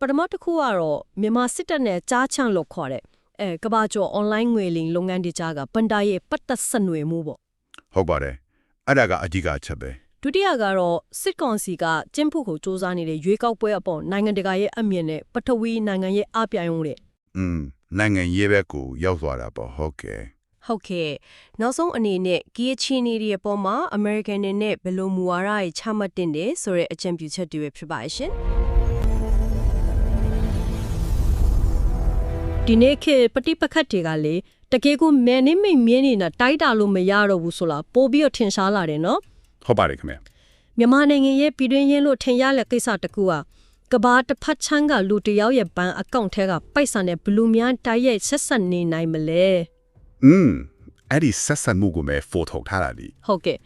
ပထမတစ်ခုကတော့မြန်မာစစ်တပ်နဲ့ကြားချန့်လို့ခေါ်တဲ့အဲကဘာကျော် online ငွေလိမ်လုပ်ငန်းတွေကြားကပန်တာရဲ့ပတ်သက်ဆက်နွယ်မှုပေါ့ ဟုတ်ပါတယ်အဲ့ဒါကအဓိကအချက်ပဲ ဒုတိယကတော့စစ်ကောင်စီကကျင်းဖို့ကိုစ조사နေတဲ့ရွေးကောက်ပွဲအပေါ်နိုင်ငံတကာရဲ့အမြင်နဲ့ပထဝီနိုင်ငံရဲ့အပြိုင်ဝင်တဲ့ อืมနိုင်ငံရေးဘက်ကိုရောက်သွားတာပေါ့ဟုတ်ကဲ့ ဟုတ်ကဲ့နောက်ဆုံးအနေနဲ့ကီးချင်းနေရဲ့အပေါ်မှာ American တွေနဲ့ဘယ်လိုမူဝါဒတွေချမှတ်တင်တယ်ဆိုတဲ့အကြံပြုချက်တွေပဲဖြစ်ပါရဲ့ရှင် ဒီနေ့ခေတ်ပฏิပက္ခတွေကလေတကယ်ကိုမဲနေမိတ်မြင်းနေတာတိုက်တာလို့မရတော့ဘူးဆိုလားပို့ပြီးတော့ထင်ရှားလာတယ်နော် ဟုတ်ပါတယ်ခင်ဗျ မြန်မာနိုင်ငံရဲ့ပြည်တွင်းရင်းလို့ထင်ရတဲ့ကိစ္စတစ်ခုဟာကဘာတစ်ဖက်ချမ်းကလူတစ်ယောက်ရဲ့ဘဏ်အကောင့်ထဲကပိုက်ဆံနဲ့ဘလူးများတိုက်ရိုက်ဆက်ဆက်နေနိုင်မလဲ อืมအဲ့ဒီဆက်ဆံမှုကိုပဲဖိုထုတ်ထားတာဒီ ဟုတ်ကဲ့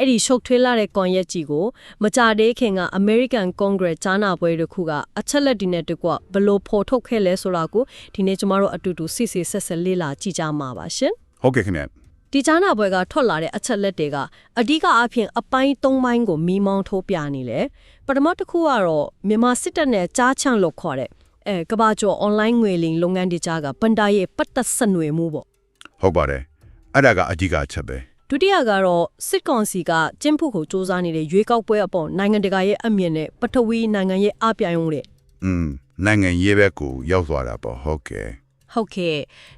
အဲ့ဒီရှုပ်ထွေးလာတဲ့ကွန်ရက်ကြီးကိုမကြသေးခင်က American Congress ကြားနာပွဲတစ်ခုကအချက်လက်တွေနဲ့တကွဘယ်လို့ဖော်ထုတ်ခဲ့လဲဆိုတာကိုဒီနေ့ကျမတို့အတူတူစစ်စစ်ဆက်ဆက်လေ့လာကြည့်ကြမှာပါရှင်ဟုတ်ကဲ့ခင်ဗျဒီကြားနာပွဲကထွက်လာတဲ့အချက်လက်တွေကအဓိကအဖြစ်အပိုင်း၃ပိုင်းကိုမိမောင်းထိုးပြနေလေပထမတစ်ခုကတော့မြန်မာစစ်တပ်နဲ့ကြားချန့်လို့ခေါ်တဲ့အဲကဘာကျော် online ငွေလိမ်လုပ်ငန်းတွေကြားကပန်တာရဲ့ပတ်သက်ဆက်နွယ်မှုပေါ့ဟုတ်ပါတယ်အဲ့ဒါကအဓိကအချက်ပဲ ဒုတိယကတော့စစ်ကောင်စီကကျင်းဖို့ကိုစ조사နေတဲ့ရွေးကောက်ပွဲအပေါ်နိုင်ငံတကာရဲ့အမြင်နဲ့ပထဝီနိုင်ငံရဲ့အပြိုင်ဝင်တဲ့ อืมနိုင်ငံရေးဘက်ကိုရောက်သွားတာပေါ့ဟုတ်ကဲ့ ဟုတ်ကဲ့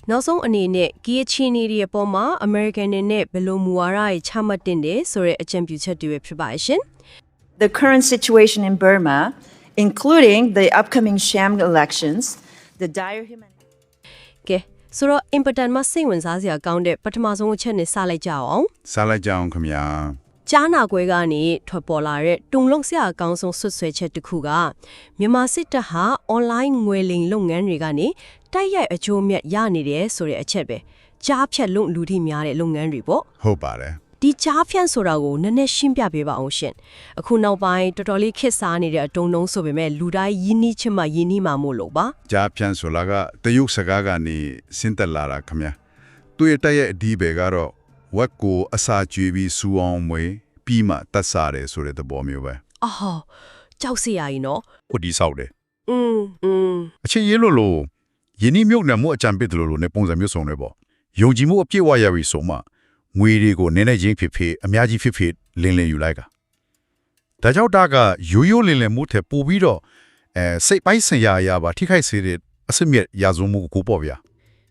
နောက်ဆုံးအနေနဲ့ကီးချင်းနေရဲ့အပေါ်မှာ American တွေနဲ့ဘယ်လိုမူဝါဒတွေချမှတ်တင်တယ်ဆိုတဲ့အကြံပြုချက်တွေပဲဖြစ်ပါရဲ့ရှင် the current situation in Burma, including the upcoming sham elections, the dire human ကဲ ဆိုတော့ important မစိတ်ဝင်စားစရာကောင်းတဲ့ပထမဆုံးအချက်နဲ့စလိုက်ကြအောင်စားလိုက်ကြအောင်ခင်ဗျာကြားနာကွဲကနေထွက်ပေါ်လာတဲ့တုံလုံးစရာအကောင်းဆုံးဆွတ်ဆွဲချက်တစ်ခုကမြန်မာစစ်တပ်ဟာ online ငွေလိမ်လုပ်ငန်းတွေကနေတိုက်ရိုက်အကျိုးမြတ်ရနေတယ်ဆိုတဲ့အချက်ပဲကြားဖြတ်လုံလူထိများတဲ့လုပ်ငန်းတွေပေါ့ဟုတ်ပါတယ် ဒီကြားဖြန့်ဆိုတာကိုနည်းနည်းရှင်းပြပေးပါအောင်ရှင်အခုနောက်ပိုင်းတော်တော်လေးခက်စားနေတဲ့အတုံးတုံးဆိုပေမဲ့လူတိုင်းယဉ်နီးချင်မှယဉ်နီးမှာမို့လို့ပါ ကြားပြန်ဆိုလာကတရုတ်စကားကနေစင်တက်လာတာခင်ဗျာသူ့ရဲ့တက်ရဲ့အဒီဘေကတော့ဝက်ကိုအစာကျွေးပြီးစူအောင်မွေပြီးမှတတ်စားတယ်ဆိုတဲ့သဘောမျိုးပဲ အော်ကြောက်စရာကြီးနော် ကိုဒီဆောက်တယ် อืมอืม အချင်းရေးလို့လို့ယင်းနှမြုပ်နှံမှုအကြံပေးတယ်လို့လို့ ਨੇ ပုံစံမျိုးစုံတွေပေါ့ယုံကြည်မှုအပြည့်အဝရပြီဆိုမှ ငွေတွေကိုနည်းနည်းချင်းဖြစ်ဖြစ်အများကြီးဖြစ်ဖြစ်လင်းလင်းယူလိုက်ကဒါကြောင့်တာကရိုးရိုးလင်းလင်းမှုထက်ပိုပြီးတော့အဲစိတ်ပိုင်းဆိုင်ရာအရာပါထိခိုက်စေတဲ့အစစ်မြက်ရာဇဝမှုကိုပေါ့ဗျာ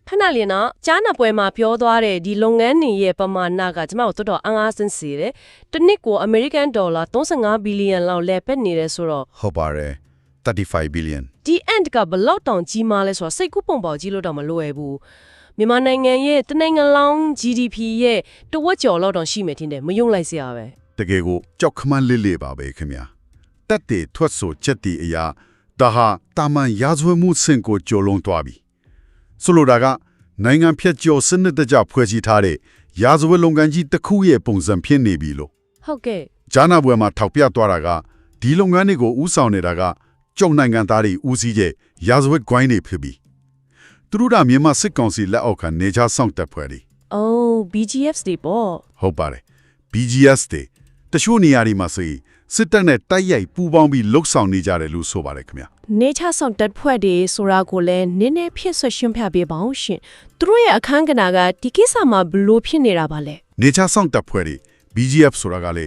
ခဏလေးနော်ကြားနာပွဲမှာပြောသွားတဲ့ဒီလုပ်ငန်းတွေရဲ့ပမာဏကကျမတို့တော်တော်အံ့အားသင့်စေတယ်။တစ်နှစ်ကို American Dollar 35ဘီလီယံလောက်လဲပက်နေတယ်ဆိုတော့ဟုတ်ပါတယ်35 billion ဒီ end ကဘယ်လောက်တောင်ကြီးမားလဲဆိုတော့စိတ်ကူးပုံပေါက်ကြီးလို့တော့မလွယ်ဘူး။ မြန်မာနိုင်ငံရဲ့တနိုင်ငံလုံး GDP ရဲ့တဝက်ကျော်လောက်တောင်ရှိမယ်ထင်တယ်မယုံလိုက်စရာပဲတကယ်ကိုကြောက်ခမန်းလေးလေးပါပဲခင်ဗျာတက်တဲ့ထွက်ဆိုချက်တီအရာဒါဟာတာမန်ရာဇဝမှုစင်ကိုကြော်လုံးသွားပြီဆိုလိုတာကနိုင်ငံဖြတ်ကျော်စနစ်တကျဖွဲ့စည်းထားတဲ့ရာဇဝလုပ်ငန်းကြီးတစ်ခုရဲ့ပုံစံဖြစ်နေပြီလို့။ဟုတ်ကဲ့ဂျာနာပွဲမှာထောက်ပြသွားတာကဒီလုပ်ငန်းတွေကိုဥဆောင်နေတာကကျုံနိုင်ငံသားတွေဦးစီးတဲ့ရာဇဝတ်ဂိုင်းတွေဖြစ်ပြီ သူတို့ကမြန်မာစစ်ကောင်စီလက်အောက်ခံနေချဆောင်တပ်ဖွဲ့တွေ။ Oh BGF တွေပေါ့ဟုတ်ပါတယ် BGS တွေတချို့နေရာတွေမှာဆိုရင်စစ်တပ်နဲ့တိုက်ရိုက်ပူးပေါင်းပြီးလှုပ်ဆောင်နေကြတယ်လို့ဆိုပါတယ်ခင်ဗျာ။ nature ဆောင်တက်ဖွဲ့တွေဆိုတာကိုလည်းနည်းနည်းဖြစ်ဆွရှင်းပြပေးပါအောင်ရှင်။သူတို့ရဲ့အခန်းကဏ္ဍကဒီကိစ္စမှာဘလို့ဖြစ်နေတာပါလဲနေချဆောင်တပ်ဖွဲ့တွေ BGF ဆိုတာကလေ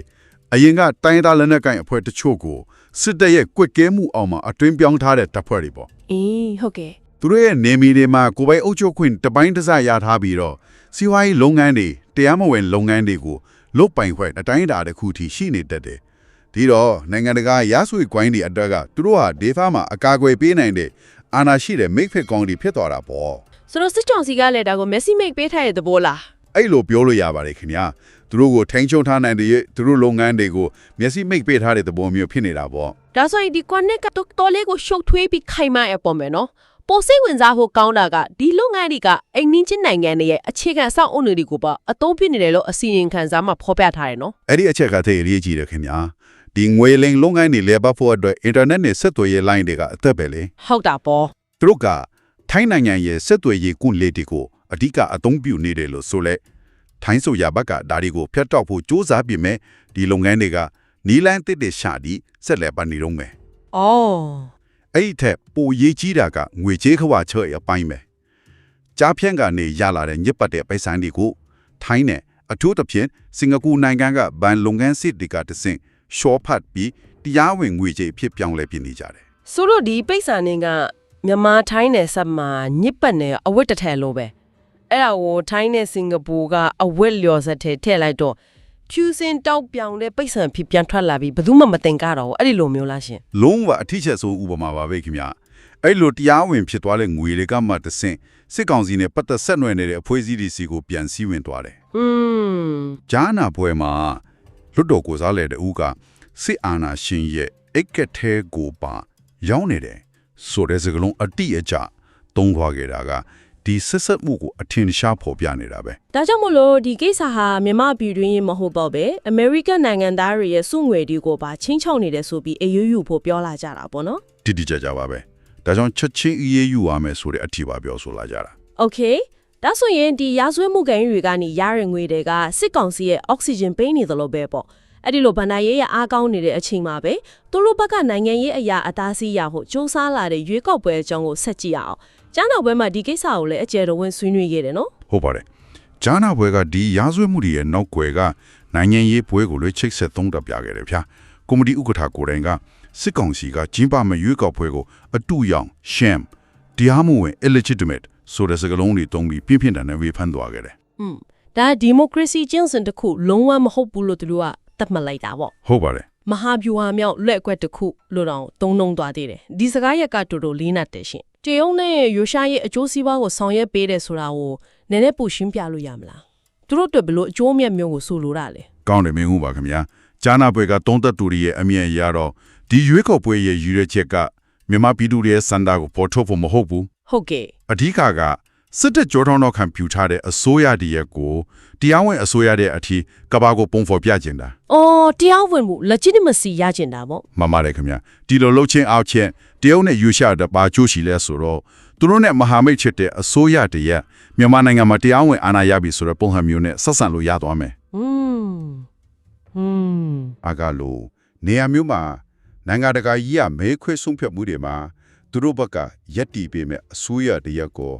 အရင်ကတိုင်းဒေသလက်နက်ကိုင်အဖွဲ့တချို့ကိုစစ်တပ်ရဲ့ကွက်ကဲမှုအောင်မှာအတွင်းပြောင်းထားတဲ့တပ်ဖွဲ့တွေပေါ့။အေးဟုတ်ကဲ့ သူတို့ရဲ့နေမီတွေမှာကိုယ်ပိုင်အုပ်ချုပ်ခွင့်တပိုင်းတစ်စရထားပြီးတော့စီးပွားရေးလုပ်ငန်းတွေတရားမဝင်လုပ်ငန်းတွေကိုလုတ်ပိုင်ခွင့်အတိုင်းအတာတစ်ခုထိရှိနေတတ်တယ်။ဒီတော့နိုင်ငံတကာရာဇဝတ်ကွိုင်းတွေအတွက်ကသူတို့ဟာဒေသမှာအကာအကွယ်ပေးနိုင်တဲ့အာဏာရှိတဲ့မိတ်ဖက်ကောင်တွေဖြစ်သွားတာပေါ့။ဆိုတော့စစ်ကြောင်စီကလည်းဒါကို Messi make ပေးထားတဲ့သဘောလား။အဲ့လိုပြောလို့ရပါတယ်ခင်ဗျာ။သူတို့ကိုထိန်းချုပ်ထားနိုင်တဲ့သူတို့လုပ်ငန်းတွေကိုမျက်စိမိတ်ပေးထားတဲ့သဘောမျိုးဖြစ်နေတာပေါ့။ဒါဆိုရင်ဒီ connect ကတော့တော်လေးကိုရှုပ်ထွေးပြီးခိုင်မာအပေါ်မယ်နော်။ ပိုစိတ်ဝင်စားဖို့ကောင်းတာကဒီလုပ်ငန်းတွေကအိမ်နင်းချင်းနိုင်ငံတွေရဲ့အခြေခံစောင့်အုပ်တွေကိုပါအသုံးပြနေတယ်လို့အစီရင်ခံစာမှာဖော်ပြထားတယ်နော်။အဲ့ဒီအချက်ကသိအရေးကြီးတယ်ခင်ဗျာ။ဒီငွေလိမ်လုပ်ငန်းတွေလဲပတ်ဖို့အတွက်အင်တာနက်နဲ့ဆက်သွယ်ရေးလိုင်းတွေကအသက်ပဲလေ။ဟုတ်တာပေါ့သူတို့ကထိုင်းနိုင်ငံရဲ့ဆက်သွယ်ရေးကွန်လေးတွေကိုအဓိကအသုံးပြုနေတယ်လို့ဆိုလဲထိုင်းဆိုရဘက်ကဒါတွေကိုဖျက်တောက်ဖို့စ조사ပြင်မဲ့ဒီလုပ်ငန်းတွေကနီလန်းတစ်တစ်ရှာပြီးဆက်လက်ပါနေတော့မယ်။အော် အဲ့ဒီထက်ပိုရေးကြီးတာကငွေကြေးခဝါချဲ့အပိုင်းပဲကြားဖြန့်ကနေရလာတဲ့ညစ်ပတ်တဲ့ပိုက်ဆံတွေကိုထိုင်းနဲ့အထူးသဖြင့်စင်ကာပူနိုင်ငံကဘန်လုပ်ငန်းစစ်တွေကတဆင့်ရှော့ဖတ်ပြီးတရားဝင်ငွေကြေးအဖြစ်ပြောင်းလဲပြနေကြတယ်ဆိုတော့ဒီပိတ်စာနေကမြန်မာထိုင်းနယ်ဆက်မှာညစ်ပတ်နေအဝတ်တစ်ထည်လိုပဲအဲ့ဒါကိုထိုင်းနဲ့စင်ကာပူကအဝတ်လျော်စက်ထဲထည့်လိုက်တော့ ဖြူစင်တောက်ပြောင်တဲ့ပိတ်ဆံဖြစ်ပြန်ထွက်လာပြီးဘယ်သူမှမတင်ကြတော့ဘူးအဲ့ဒီလိုမျိုးလားရှင်လုံးဝအထီးချက်ဆိုဥပမာပါပဲခင်ဗျအဲ့လိုတရားဝင်ဖြစ်သွားတဲ့ငွေတွေကမှတဆင့်စစ်ကောင်စီနဲ့ပတ်သက်ဆက်နွယ်နေတဲ့အဖွဲ့အစည်းတွေစီကိုပြန်စည်းဝင်သွားတယ်อืมဂျာနာပွဲမှာလွတ်တော်ကိုစားလေတဲ့ဦးကစစ်အာဏာရှင်ရဲ့အိတ်ကက်ထဲကိုပါ ရောက်နေတယ်ဆိုတဲ့စကားလုံးအတိအကျသုံးသွားခဲ့တာက ဒီဆက်ဆက်မှုကိုအထင်ရှားဖော်ပြနေတာပဲဒါကြောင့်မို့လို့ဒီကိစ္စဟာမြန်မာပြည်တွင်းရေးမဟုတ်တော့ပဲအမေရိကန်နိုင်ငံသားတွေရဲ့စုငွေတွေကိုပါချင်းချောက်နေတယ်ဆိုပြီးအေးယူယူဖို့ပြောလာကြတာပေါ့နော်တိတိကျကျပါပဲဒါကြောင့်ချက်ချင်းအေးအေးယူရမယ်ဆိုတဲ့အထီပါပြောဆိုလာကြတာ။ Okay ဒါဆိုရင်ဒီရာဇဝတ်မှုကန်တွေကနေရတဲ့ငွေတွေကစစ်ကောင်စီရဲ့အောက်ဆီဂျင်ပေးနေသလိုပဲပေါ့။ အဲ့ဒီလိုဗန္ဒာရေးရအားကောင်းနေတဲ့အချိန်မှာပဲသူတို့ဘက်ကနိုင်ငံရေးအရာအသားစီးရဖို့စ조사လာတဲ့ရွေးကောက်ပွဲအကြောင်းကိုဆက်ကြည့်ရအောင်။ကြားနောက်ပွဲမှာဒီကိစ္စကိုလည်းအကျယ်တော်ဝင်ဆွေးနွေးခဲ့တယ်နော် ဟုတ်ပါတယ်ဂျာနာပွဲကဒီရာဇဝတ်မှုတွေရဲ့နောက်ွယ်ကနိုင်ငံရေးပွဲကိုလွှဲချိတ်ဆက်သုံးတပ်ပြခဲ့တယ်ဗျာကွန်မတီဥက္ကဋ္ဌကိုယ်တိုင်ကစစ်ကောင်စီကကျင်းပမဲ့ရွေးကောက်ပွဲကိုအတူရောင် sham တရားမဝင် illegitimate ဆိုတဲ့စကားလုံးတွေသုံးပြီးပြင်းပြင်းထန်ထန်ဝေဖန်သွားခဲ့တယ် ။อืมဒါဒီမိုကရေစီကျင့်စဉ်တစ်ခုလုံးဝမဟုတ်ဘူးလို့သူတို့က သတ်မှတ်လိုက်တာပေါ့။ဟုတ်ပါတယ်မဟာဗျူဟာမြောက်လက်အကွက်တစ်ခုလို့တောင်သုံးနှုံသွားသေးတယ်ဒီစကားရက်ကတူတူလေးနတ်တယ်ရှင်တရုံနဲ့ရုရှားရဲ့အကျိုးစီးပွားကိုဆောင်ရွက်ပေးတယ်ဆိုတာကိုနည်းနည်းပူရှင်းပြလို့ရမလားသူတို့အတွက်ဘယ်လို့အကျိုးအမြတ်မျိုးကိုဆိုလိုတာလဲကောင်းတယ်မင်းဦးပါခင်ဗျာဂျာနာပွဲကသုံးသက်သူတွေရဲ့အမြင်အရတော့ဒီရွေးကောက်ပွဲရဲ့ရည်ရွယ်ချက်ကမြန်မာပြည်သူတွေရဲ့စန္ဒာကိုပေါ်ထုတ်ဖို့မဟုတ်ဘူးဟုတ်ကဲ့အဓိကက စစ်တပ်ကြောထောင်းတော့ခံပြူထားတဲ့အစိုးရတရက်ကိုတရားဝင်အစိုးရတဲ့အထိကဘာကိုပုံဖော်ပြကျင်တာ။အော်တရားဝင်မှု legitimacy ရကျင်တာပေါ့မှန်ပါတယ်ခင်ဗျာဒီလိုလှုပ်ချင်းအောက်ချင်းတရုတ်နဲ့ယူရှာတပါချိုးရှိလဲဆိုတော့သူတို့နဲ့မဟာမိတ်ချစ်တဲ့အစိုးရတရက်မြန်မာနိုင်ငံမှာတရားဝင်အာဏာရပြီဆိုတဲ့ပုံစံမျိုးနဲ့ဆက်ဆံလို့ရသွားမယ်။ဟွန်းဟွန်းအကလို့နေရာမျိုးမှာနိုင်ငံတကာကြီးကမဲခွဲဆုံးဖြတ်မှုတွေမှာသူတို့ဘက်ကရက်တီပေးမဲ့အစိုးရတရက်ကို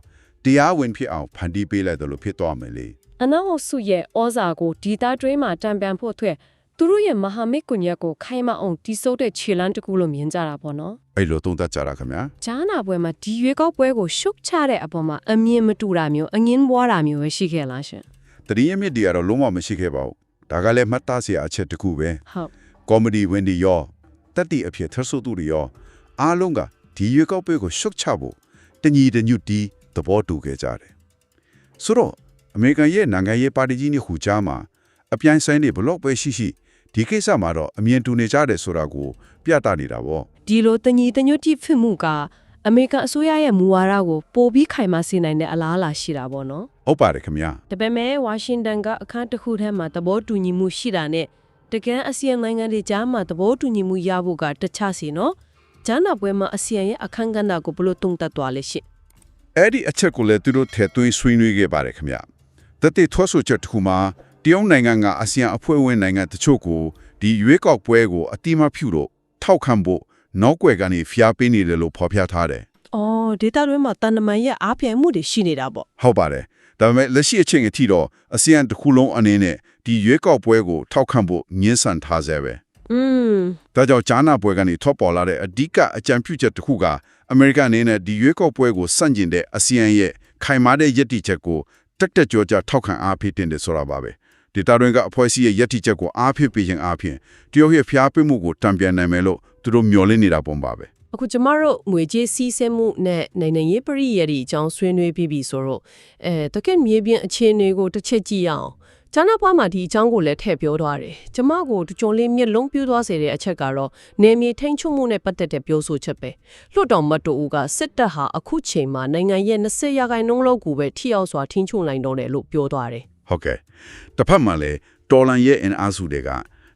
တရားဝင်ဖြစ်အောင်ဖန်တီးပေးလိုက်တယ်လို့ဖြစ်သွားမယ်လေအနောက်အုပ်စုရဲ့ဩဇာကိုဒီသားတွင်းမှာတံပြန်ဖို့အတွက်သူတို့ရဲ့မဟာမိတ်ကွန်ရက်ကိုခိုင်မအောင်တီးစိုးတဲ့ခြေလမ်းတစ်ခုလို့မြင်ကြတာပေါ့နော်အဲ့လိုသုံးသပ်ကြတာခင်ဗျာ။ဂျာနာပွဲမှာဒီရွေးကောက်ပွဲကိုရှုတ်ချတဲ့အပေါ်မှာအမြင်မတူတာမျိုးအငင်းပွားတာမျိုးပဲရှိခဲ့လားရှင်တတိယမြစ်တွေကတော့လုံးဝမရှိခဲ့ပါဘူးဒါကလည်းမှတ်သားစရာအချက်တစ်ခုပဲ။ဟုတ်ကောမဒီဝင်ဒီရောတက်တီအဖြစ်ထဆူသူတွေရောအားလုံးကဒီရွေးကောက်ပွဲကိုရှုတ်ချဖို့တညီတညွတ်တီး သဘောတူခဲ့ကြတယ်ဆိုတော့အမေရိကန်ရဲ့နိုင်ငံရေးပါတီကြီးနှစ်ခုကြားမှာအပြိုင်ဆိုင်တွေဘလော့ပဲရှိရှိဒီကိစ္စမှာတော့အမြင်တူနေကြတယ်ဆိုတာကိုပြသနေတာပေါ့ဒီလိုတညီတညွတ်တိဖြစ်မှုကအမေရိကန်အစိုးရရဲ့မူဝါဒကိုပိုပြီးခိုင်မာစေနိုင်တဲ့အလားအလာရှိတာပေါ့နော်ဟုတ်ပါတယ်ခင်ဗျာဒါပေမဲ့ဝါရှင်တန်ကအခန်းတစ်ခုထဲမှာသဘောတူညီမှုရှိတာနဲ့တကယ်အစီအမံနိုင်ငံတွေကြားမှာသဘောတူညီမှုရဖို့ကတခြားစီနော်ဂျာနာပွဲမှာအစီအံရဲ့အခန်းကဏ္ဍကိုဘယ်လို့တုံ့တက်သွားလဲရှင့် အဲ့ဒီအချက်ကိုလည်းသူတို့ထည့်သွင်းဆွေးနွေးခဲ့ပါတယ်ခင်ဗျတတိထောဆိုချက်တစ်ခုမှာတရုတ်နိုင်ငံကအာဆီယံအဖွဲ့ဝင်နိုင်ငံတချို့ကိုဒီရွေးကောက်ပွဲကိုအတိမဖြူတော့ထောက်ခံဖို့နောက်ွယ်ကနေဖျားပေးနေတယ်လို့ဖော်ပြထားတယ်အော်ဒေတာတွေမှာတန်တမန်ရဲ့အားပြိုင်မှုတွေရှိနေတာပေါ့ဟုတ်ပါတယ်ဒါပေမဲ့လက်ရှိအချိန်အထိတော့အာဆီယံတစ်ခုလုံးအနေနဲ့ဒီရွေးကောက်ပွဲကိုထောက်ခံဖို့ညှင်းဆန်ထားဆဲပဲ อืมဒါကြောင့်ဂျာနာပွဲကနေထောက်ပေါ်လာတဲ့အဓိကအကြံပြုချက်တစ်ခုကအမေရိကန်အနေနဲ့ဒီရွေးကောက်ပွဲကိုစန့်ကျင်တဲ့အာဆီယံရဲ့ခိုင်မာတဲ့ယက်တီချက်ကိုတက်တက်ကြွကြွထောက်ခံအားပေးတင်တယ်ဆိုတာပါပဲဒေတာတွင်ကအဖွဲ့အစည်းရဲ့ယက်တီချက်ကိုအားပေးပေးခြင်းအားဖြင့်တရုတ်ရဲ့ဖျားပေးမှုကိုတံပြန်နိုင်မယ်လို့သူတို့မျှော်လင့်နေတာပုံပါပဲအခုကျမတို့ငွေကြေးစီးဆင်းမှုနဲ့နိုင်ငံရေးပရိယာရီအကြောင်းဆွေးနွေးပြီးပြီဆိုတော့အဲတကယ်မြေပြင်အခြေအနေကိုတစ်ချက်ကြည့်ရအောင် ဂျာနာပွားမှာဒီအကြောင်းကိုလည်းထည့်ပြောသွားတယ်ကျမကိုတကြုံလေးမျက်လုံးပြူးသွားစေတဲ့အချက်ကတော့နေမြေထိန်ချုံမှုနဲ့ပတ်သက်တဲ့ပြောဆိုချက်ပဲလွတ်တော်မတ်တူကစစ်တပ်ဟာအခုချိန်မှာနိုင်ငံရဲ့20ရာခိုင်နှုန်းလောက်ကိုပဲထိရောက်စွာထိန်းချုပ်နိုင်တော့တယ်လို့ပြောသွားတယ်ဟုတ်ကဲ့တစ်ဖက်မှာလည်းတော်လန်ရဲ့အင်အားစုတွေက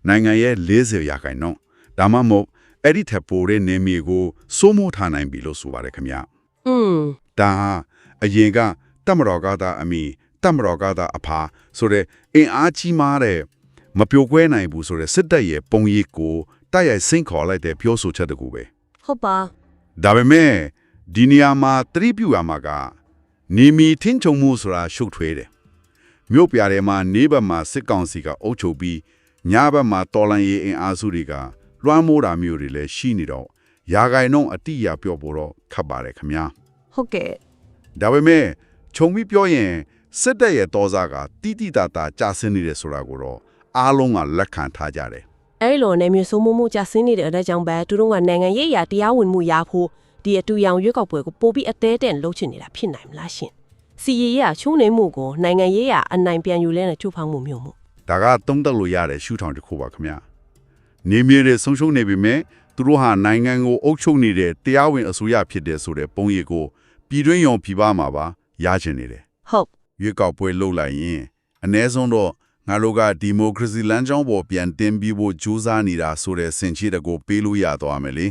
နိုင်ငံရဲ့40ရာခိုင်နှုန်းဒါမှမဟုတ်အဲ့ဒီထက်ပိုတဲ့နေမြေကိုစိုးမိုးထားနိုင်ပြီလို့ဆိုပါတယ်ခင်ဗျာอืมဒါဟာအရင်ကတမတော်ကသာအမိတမတော်ကသာအဖာဆိုတဲ့ အင်အားကြီးမားတဲ့မပြိုကွဲနိုင်ဘူးဆိုတဲ့စစ်တပ်ရဲ့ပုံရိပ်ကိုတိုက်ရိုက်ဆင့်ခေါ်လိုက်တဲ့ပြောဆိုချက်တကူပဲဟုတ်ပါဒဒါပေမဲ့ဒီနေရာမှာသတိပြုရမှာကနေမီထင်းချုံမှုဆိုတာရှုပ်ထွေးတယ်မြို့ပြထဲမှာနေဘက်မှာစစ်ကောင်စီကအုပ်ချုပ်ပြီးညဘက်မှာတော်လန်ရေးအင်အားစုတွေကလွှမ်းမိုးတာမျိုးတွေလည်းရှိနေတော့ရာဂိုင်နှုန်းအတိအရပြောဖို့တော့ခက်ပါတယ်ခင်ဗျာဟုတ်ကဲ့ဒါပေမဲ့ခြုံပြီးပြောရင် စစ်တပ်ရဲ့တောစားကတိတိတတာကြာဆင်းနေတယ်ဆိုတာကိုတော့အားလုံးကလက်ခံထားကြတယ်အဲ့လိုနေမျိုးစိုးမိုးမှုကြဆင်းနေတဲ့အတဲ့ကြောင့်ပဲသူတို့ကနိုင်ငံရေးအရာတရားဝင်မှုရဖို့ဒီအတူရောင်ရွက်ကောက်ပွဲကိုပို့ပြီးအသေးတဲ့လှုပ်ချင်နေတာဖြစ်နိုင်မလားရှင်စီရီရချုံနေမှုကိုနိုင်ငံရေးအအနိုင်ပြန်ယူလဲတဲ့ချုပ်ဖောက်မှုမျိုးမှုဒါကသုံးသက်လို့ရတဲ့ရှုထောင့်တစ်ခုပါခင်ဗျာနေမြေတွေဆုံးရှုံးနေပြီမဲ့သူတို့ဟာနိုင်ငံကိုအုပ်ချုပ်နေတဲ့တရားဝင်အစိုးရဖြစ်တဲ့ဆိုတဲ့ပုံရိပ်ကိုပြည်တွင်းရုံပြည်ပမှာပါရချင်နေတယ်ဟုတ် ရွေးကောက်ပွဲလုပ်လိုက်ရင်အ ਨੇ ဆုံးတော့ငါတို့ကဒီမိုကရေစီလမ်းကြောင်းပေါ်ပြန်တင်ပြီးဖို့ကြိုးစားနေတာဆိုတဲ့စင်ချေတကိုပေးလို့ရသွားမယ်လေ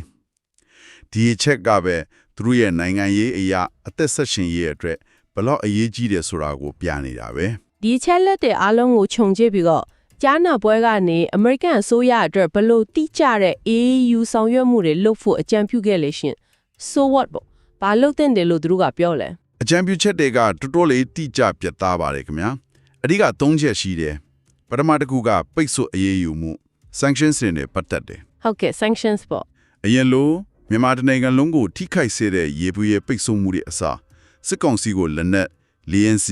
ဒီအချက်ကပဲသူတို့ရဲ့နိုင်ငံရေးအရာအသက်ဆက်ရှင်ရေးအတွက်ဘလောက်အရေးကြီးတယ်ဆိုတာကိုပြနေတာပဲဒီချက်လက်တဲ့အားလုံးကိုခြုံကြည့်ပြီးတော့ကြားနာပွဲကနေအမေရိကန်အစိုးရအတွက်ဘလို့တိကျတဲ့ AU ဆောင်ရွက်မှုတွေလုပ်ဖို့အကြံပြုခဲ့လေရှင် so what ပေါ့ဘာလုပ်တဲ့တယ်လို့သူတို့ကပြောလဲ အကြံပြုချက်တွေကတော်တော်လေးတိကျပြတ်သားပါတယ်ခင်ဗျာအဓိက၃ချက်ရှိတယ်ပထမတစ်ခုကပိတ်ဆို့အရေးယူမှု sanctions တွေနဲ့ပတ်သက်တယ်ဟုတ်ကဲ့ sanctions ပေါ့အရင်လိုမြန်မာတိုင်းနိုင်ငံလုံးကိုထိခိုက်စေတဲ့ရေပွေရဲ့ပိတ်ဆို့မှုတွေအစားစစ်ကောင်စီကိုလက်နက် LNC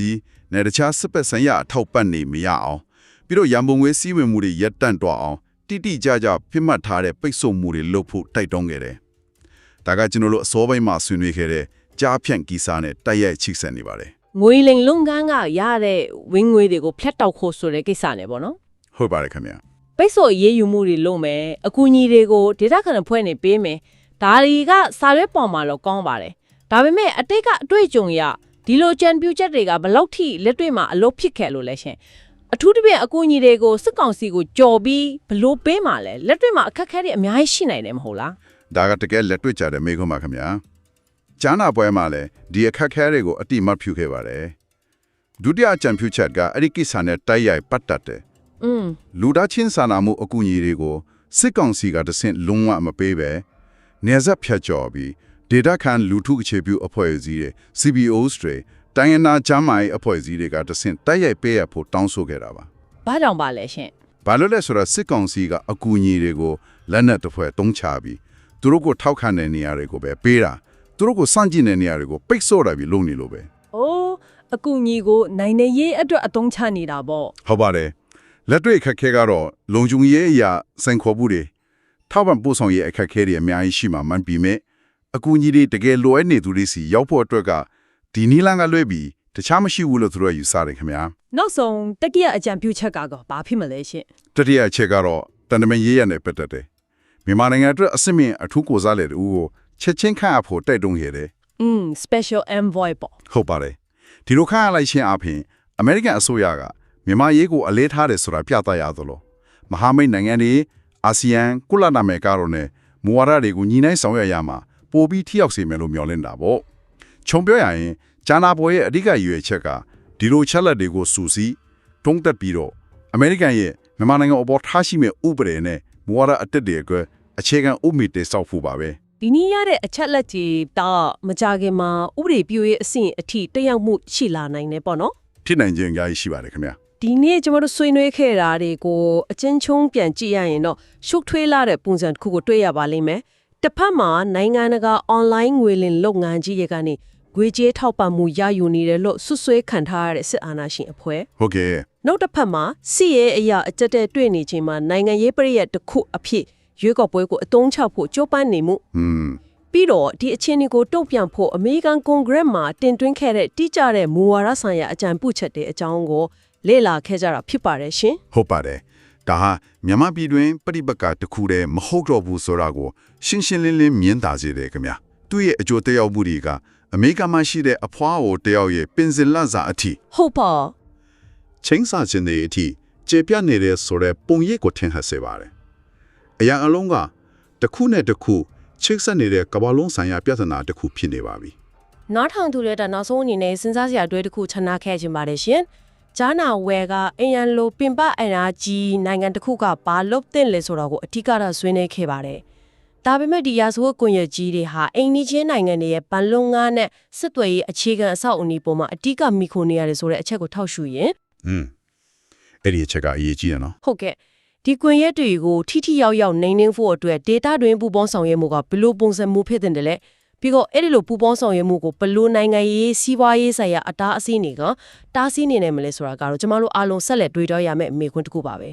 နဲ့တခြားစစ်ပက်ဆိုင်ရာအထောက်ပံ့နေမရအောင်ပြီးတော့ရန်ပုံငွေစီးဝင်မှုတွေရပ်တန့်တော့အောင်တိတိကျကျပြစ်မှတ်ထားတဲ့ပိတ်ဆို့မှုတွေလုပ်ဖို့တိုက်တွန်းခဲ့တယ်။ဒါကကျွန်တော်တို့အစောပိုင်းမှာဆွေးနွေးခဲ့တဲ့ ကြားဖြန့်ကီစာနဲ့တိုက်ရိုက်ချိတ်ဆက်နေပါတယ်ငွေလိမ်လုံကန်းကရတဲ့ဝင်းငွေတွေကိုဖျက်တောက်ဖို့ဆိုတဲ့ကိစ္စနဲ့ပေါ့နော်။ဟုတ်ပါတယ်ခင်ဗျာပိတ်ဆို့အရေးယူမှုတွေလုပ်မယ်အကူအညီတွေကိုဒေတာခဏဖွဲ့နေပေးမယ်ဒါတွေကစာရွက်ပေါ်မှာတော့ကောင်းပါတယ်ဒါပေမဲ့အတိတ်ကအတွေ့အကြုံရဒီလိုကြံပြူချက်တွေကဘယ်လောက်ထိလက်တွေ့မှာအလုပ်ဖြစ်ခဲ့လို့လဲရှင်အထူးသဖြင့်အကူအညီတွေကိုစစ်ကောင်စီကိုကြော်ပြီးဘလို့ပေးမှလဲလက်တွေ့မှာအခက်အခဲတွေအများကြီးရှိနိုင်တယ်မဟုတ်လား။ဒါကတကယ်လက်တွေ့ကြတဲ့မိခွန်းပါခင်ဗျာ။ ကြားနာပွဲမှာလည်းဒီအခက်အခဲတွေကိုအတိမတ်ဖြူခဲ့ပါတယ်။ဒုတိယအကြံပြုချက်ကအဲ့ဒီကိစ္စနဲ့တိုက်ရိုက်ပတ်သက်တယ်อืมလူသားချင်းစာနာမှုအကူအညီတွေကိုစစ်ကောင်စီကတဆင့်လုံးဝမပေးပဲနေဆက်ဖြတ်ကျော်ပြီးဒေတာခန်လူထုအခြေပြုအဖွဲ့အစည်းတွေ CBOs တွေတိုင်းရင်းသားချမ်းမာရေးအဖွဲ့အစည်းတွေကတဆင့်တိုက်ရိုက်ပေးရဖို့တောင်းဆိုခဲ့တာပါဘာကြောင့်ပါလဲရှင်။ဘာလို့လဲဆိုတော့စစ်ကောင်စီကအကူအညီတွေကိုလက်နက်တစ်ဖွဲ့တုံးချပြီးသူတို့ကိုထောက်ခံတဲ့နေရာတွေကိုပဲပေးတာ သူတို့ကိုစန့်ကျင်တဲ့နေရာတွေကိုပိတ်ဆို့တာပြီးလုပ်နေလို့ပဲ။အိုးအကူညီကိုနိုင်နေရေးအတွက်အသုံးချနေတာပေါ့ဟုတ်ပါတယ်လက်တွေ့အခက်ခဲကတော့လုံခြုံရေးအရာစံခေါ်မှုတွေထောက်ပံ့ပို့ဆောင်ရေးအခက်ခဲတွေအများကြီးရှိမှမှန်ပြီမဲ့အကူအညီတွေတကယ်လိုအပ်နေသူတွေစီရောက်ဖို့အတွက်ကဒီနီလန်ကလွဲပြီးတခြားမရှိဘူးလို့သူတို့ကယူဆတယ်ခင်ဗျာ။နောက်ဆုံးတက္ကရာအကြံပြုချက်ကတော့ဘာဖြစ်မလဲရှင်တတိယအချက်ကတော့တန်တမန်ရေးရနဲ့ပတ်သက်တယ်မြန်မာနိုင်ငံအတွက်အစစ်မင်းအထူးကိုစားလေတူကို ချက်ချင်းခန့်အပ်ဖို့တိုက်တွန်းခဲ့တယ်။อืม special envoy ပေါ့ဟုတ်ပါတယ်ဒီလိုခန့်အပ်လိုက်ခြင်းအပြင်အမေရိကန်အစိုးရကမြန်မာရေးကိုအလေးထားတယ်ဆိုတာပြသရသလိုမဟာမိတ်နိုင်ငံတွေအာဆီယံကုလနာမေကာရောနဲ့မူဝါဒတွေကိုညီနိုင်ဆောင်ရွက်ရမှာပိုပြီးထိရောက်စေမယ်လို့မျှော်လင့်တာပေါ့ခြုံပြောရရင်ဂျာနာဘော်ရဲ့အဓိကရည်ရွယ်ချက်ကဒီလိုချက်လက်တွေကိုစူးစီးတုံးတက်ပြီးတော့အမေရိကန်ရဲ့မြန်မာနိုင်ငံအပေါ်ထားရှိမဲ့ဥပဒေနဲ့မူဝါဒအတက်တွေအတွက်အခြေခံဥပဒေတည်ဆောက်ဖို့ပါပဲ။ ဒီနည်းရတဲ့အချက်လက်ကြီးတော့မကြခင်မှာဥပဒေပြုရေးအဆင့်အထိတက်ရောက်မှုရှိလာနိုင်တယ်ပေါ့နော်ဖြစ်နိုင်ခြင်းအများကြီးရှိပါတယ်ခင်ဗျာ။ဒီနေ့ကျွန်တော်တို့ဆွေးနွေးခဲ့တာတွေကိုအချင်းချုံပြန်ကြည့်ရရင်တော့ရှုပ်ထွေးလာတဲ့ပုံစံတစ်ခုကိုတွေ့ရပါလိမ့်မယ်။တစ်ဖက်မှာနိုင်ငံတကာ online ငွေလင်လုပ်ငန်းကြီးတွေကနေငွေကြေးထောက်ပံ့မှုရယူနေတယ်လို့ဆွဆွဲခံထားရတဲ့စစ်အာဏာရှင်အဖွဲ့ဟုတ်ကဲ့နောက်တစ်ဖက်မှာစီရဲ့အရာအကြက်တဲ့တွေ့နေချိန်မှာနိုင်ငံရေးပရိယတ်တစ်ခုအဖြစ် ရွေးကောက်ပွဲကိုအတုံးချဖို့ကြိုးပမ်းနေမှုဟွန်းပြီးတော့ဒီအခြေအနေကိုတုံ့ပြန်ဖို့အမေရိကန်ကွန်ဂရက်မှာတင်သွင်းခဲ့တဲ့တိကျတဲ့မူဝါဒဆိုင်ရာအကြံပြုချက်တွေအကြောင်းကိုလေ့လာခဲ့ကြတာဖြစ်ပါတယ်ရှင်ဟုတ်ပါတယ်ဒါဟာမြန်မာပြည်တွင်ပြိပက္ခတစ်ခုတည်းမဟုတ်တော့ဘူးဆိုတာကိုရှင်းရှင်းလင်းလင်းမြင်သာစေတယ်ခင်ဗျာသူ့ရဲ့အကျိုးသက်ရောက်မှုတွေကအမေရိကန်မှာရှိတဲ့အဖွားအိုတယောက်ရဲ့ပင်စင်လစာအထိဟုတ်ပါချင်းစာခြင်းတွေအထိကျေပြတ်နေတဲ့ဆိုတဲ့ပုံရိပ်ကိုထင်ဟပ်စေပါတယ် အရာအလုံးကတစ်ခုနဲ့တစ်ခုချိတ်ဆက်နေတဲ့ကမ္ဘာလုံးဆိုင်ရာပြဿနာတစ်ခုဖြစ်နေပါပြီနားထောင်သူတွေတဲ့နောက်ဆုံးအနေနဲ့စဉ်းစားစရာတွေတစ်ခုချနာခဲ့ခြင်းပါတယ်ရှင်ဂျာနာဝဲကအင်ယန်လိုပင်ပအင်အားကြီးနိုင်ငံတစ်ခုကဘာလုပ်တဲ့လဲဆိုတော့ကိုအထူးကတော့ဆွေးနွေးခဲ့ပါတယ်ဒါပေမဲ့ဒီရာဇဝတ်ကွန်ရက်ကြီးတွေဟာအိမ်နီးချင်းနိုင်ငံတွေရဲ့ဗန်လုံငါးနဲ့စစ်သွေးရေးအခြေခံအဆောက်အအုံဒီပေါ်မှာအတိအကမိခိုနေရတယ်ဆိုတဲ့အချက်ကိုထောက်ရှုရင်อืมအဲ့ဒီအချက်ကအရေးကြီးတယ်နော်ဟုတ်ကဲ့ ဒီကွန်ရက်တွေကိုထိထိရောက်ရောက်နိုင်နှင်းဖို့အတွက် data တွင်ပူပေါင်းဆောင်ရွက်မှုကဘယ်လိုပုံစံမျိုးဖြစ်တဲ့တယ်လဲပြီးတော့အဲ့ဒီလိုပူပေါင်းဆောင်ရွက်မှုကိုဘယ်လိုနိုင်ငံရေးစီးပွားရေးဆိုင်ရာအတားအဆီးတွေကတားဆီးနေနိုင်မလဲဆိုတာကတော့ကျမတို့အားလုံးဆက်လက်တွေးတောရမယ့်အမေခွန်းတစ်ခုပါပဲ